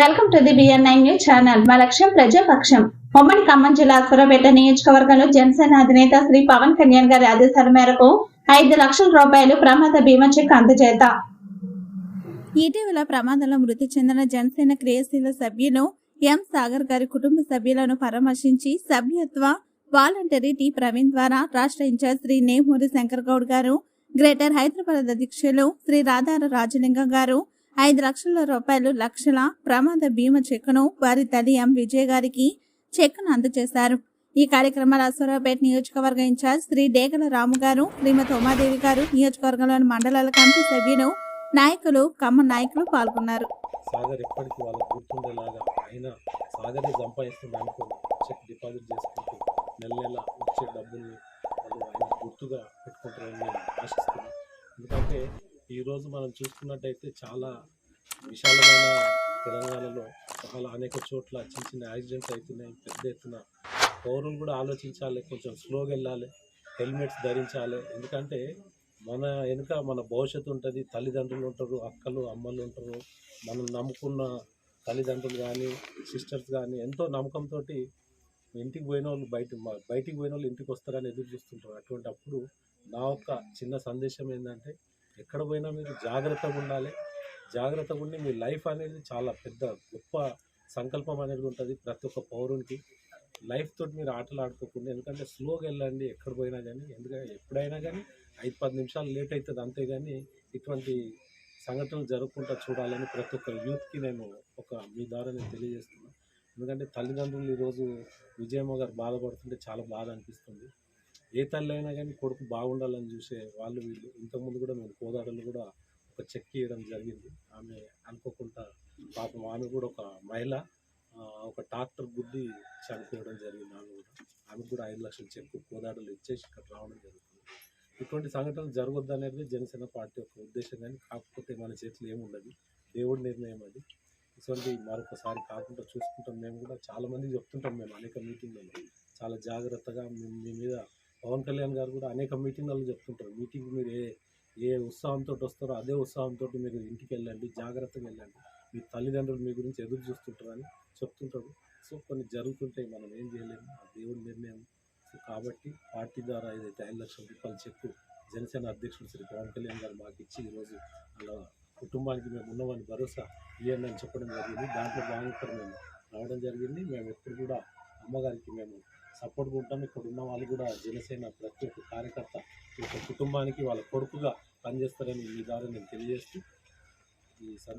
Welcome to the BN nine news channel. మా లక్ష్యం ప్రజాపక్షం. ఉమ్మడి ఖమ్మం జిల్లా సూరపేట నియోజకవర్గంలో జనసేన అధినేత శ్రీ పవన్ కళ్యాణ్ గారి ఆదేశాల మేరకు ఐదు లక్షల రూపాయలు ప్రమాద బీమా చెక్ అందజేత. ఇటీవల ప్రమాదంలో మృతి చెందిన జనసేన క్రియాశీల సభ్యులు ఎం సాగర్ గారి కుటుంబ సభ్యులను పరామర్శించి సభ్యత్వ వాలంటరీ టి ప్రవీణ్ ద్వారా రాష్ట్ర ఇన్ఛార్జ్ శ్రీ నేమూరి శంకర్ గౌడ్ గారు గ్రేటర్ హైదరాబాద్ అధ్యక్షులు శ్రీ రాధార రాజలింగం గారు ఐదు లక్షల రూపాయలు లక్షల ప్రమాద బీమా చెక్కును వారి తల్లి ఎం విజయ్ గారికి చెక్కును అందజేశారు. ఈ కార్యక్రమంలో అసూరాపేట నియోజకవర్గ ఇన్ఛార్జ్ శ్రీ డేగల రాము గారు శ్రీమతి ఉమాదేవి గారు నియోజకవర్గంలోని మండలాల కమిటీ సభ్యులు నాయకులు కమ్మ నాయకులు పాల్గొన్నారు. సాగర్ ఎప్పటికీ వాళ్ళకి గుర్తుండేలాగా అయినా సాగర్ని సంపాదిస్తుంది అనుకోని చెక్ డిపాజిట్ చేసుకుంటూ నెల నెల వచ్చే డబ్బుల్ని వాళ్ళు ఆయన గుర్తుగా పెట్టుకుంటారని నేను ఆశిస్తున్నాను. ఎందుకంటే ఈరోజు మనం చూసుకున్నట్టయితే చాలా విశాలమైన తెలంగాణలో చాలా అనేక చోట్ల చిన్న చిన్న యాక్సిడెంట్స్ అవుతున్నాయి పెద్ద ఎత్తున పౌరులు కూడా ఆలోచించాలి కొంచెం స్లోగా వెళ్ళాలి హెల్మెట్స్ ధరించాలి. ఎందుకంటే మన వెనుక మన భవిష్యత్తు ఉంటుంది తల్లిదండ్రులు ఉంటారు అక్కలు అమ్మలు ఉంటారు. మనం నమ్ముకున్న తల్లిదండ్రులు కానీ సిస్టర్స్ కానీ ఎంతో నమ్మకంతో ఇంటికి పోయిన వాళ్ళు బయట బయటికి పోయిన వాళ్ళు ఇంటికి వస్తారని ఎదురు చూస్తుంటారు. అటువంటి అప్పుడు నా యొక్క చిన్న సందేశం ఏంటంటే ఎక్కడ పోయినా మీరు జాగ్రత్తగా ఉండాలి. జాగ్రత్తగా ఉండి మీ లైఫ్ అనేది చాలా పెద్ద గొప్ప సంకల్పం అనేది ఉంటుంది ప్రతి ఒక్క పౌరునికి. లైఫ్ తోటి మీరు ఆటలు ఆడుకోకుండా ఎందుకంటే స్లోగా వెళ్ళండి ఎక్కడ పోయినా కానీ ఎందుకంటే ఎప్పుడైనా కానీ ఐదు పది నిమిషాలు లేట్ అవుతుంది అంతేగాని ఇటువంటి సంఘటనలు జరగకుండా చూడాలని ప్రతి ఒక్క యూత్కి నేను ఒక మీ ద్వారా నేను తెలియజేస్తున్నాను ఎందుకంటే తల్లిదండ్రులు ఈరోజు విజయమ్మ గారు బాధపడుతుంటే చాలా బాధ అనిపిస్తుంది. ఏ తల్లి అయినా కానీ కొడుకు బాగుండాలని చూసే వాళ్ళు వీళ్ళు. ఇంతకుముందు కూడా మేము కోదాడలు కూడా ఒక చెక్ ఇవ్వడం జరిగింది. ఆమె అనుకోకుండా పాపం ఆమె కూడా ఒక మహిళ ఒక ట్రాక్టర్ గుద్ది చనిపోవడం జరిగింది ఆమె కూడా. ఆమె కూడా ఐదు లక్షల చెక్ కోదాడలు ఇచ్చేసి ఇక్కడ రావడం జరుగుతుంది. ఇటువంటి సంఘటనలు జరగొద్దు అనేది జనసేన పార్టీ యొక్క ఉద్దేశం కానీ కాకపోతే మన చేతిలో ఏముండదు దేవుడి నిర్ణయం అది. ఇటువంటి మరొకసారి కాకుండా చూసుకుంటాం. మేము కూడా చాలామంది చెప్తుంటాం మేము అనేక మీటింగ్లలో. చాలా జాగ్రత్తగా మీ మీద పవన్ కళ్యాణ్ గారు కూడా అనేక మీటింగ్లలో చెప్తుంటారు. మీటింగ్ మీరు ఏ ఏ ఉత్సాహంతో వస్తారో అదే ఉత్సాహంతో మీరు ఇంటికి వెళ్ళండి జాగ్రత్తగా వెళ్ళండి. మీ తల్లిదండ్రులు మీ గురించి ఎదురు చూస్తుంటారని అని చెప్తుంటారు. సో కొన్ని జరుగుతుంటాయి. మనం ఏం చేయలేము ఆ దేవుడి నిర్ణయం. సో కాబట్టి పార్టీ ద్వారా ఏదైతే ఐదు లక్షల రూపాయలు చెక్కు జనసేన అధ్యక్షుడు శ్రీ పవన్ కళ్యాణ్ గారు మాకు ఇచ్చి ఈరోజు అలా కుటుంబానికి మేము ఉన్నామని భరోసా ఇవ్వండి అని చెప్పడం జరిగింది. దాంట్లో భాగంగా మేము రావడం జరిగింది. మేము ఎప్పుడు కూడా అమ్మగారికి మేము సపోర్ట్ ఉంటాం ఇక్కడ ఉన్న వాళ్ళు కూడా జనసేన ప్రతి ఒక్క కార్యకర్త ఈ యొక్క కుటుంబానికి వాళ్ళ కొడుకుగా పనిచేస్తారని మీ ద్వారా నేను తెలియజేస్తూ ఈ సందర్భంగా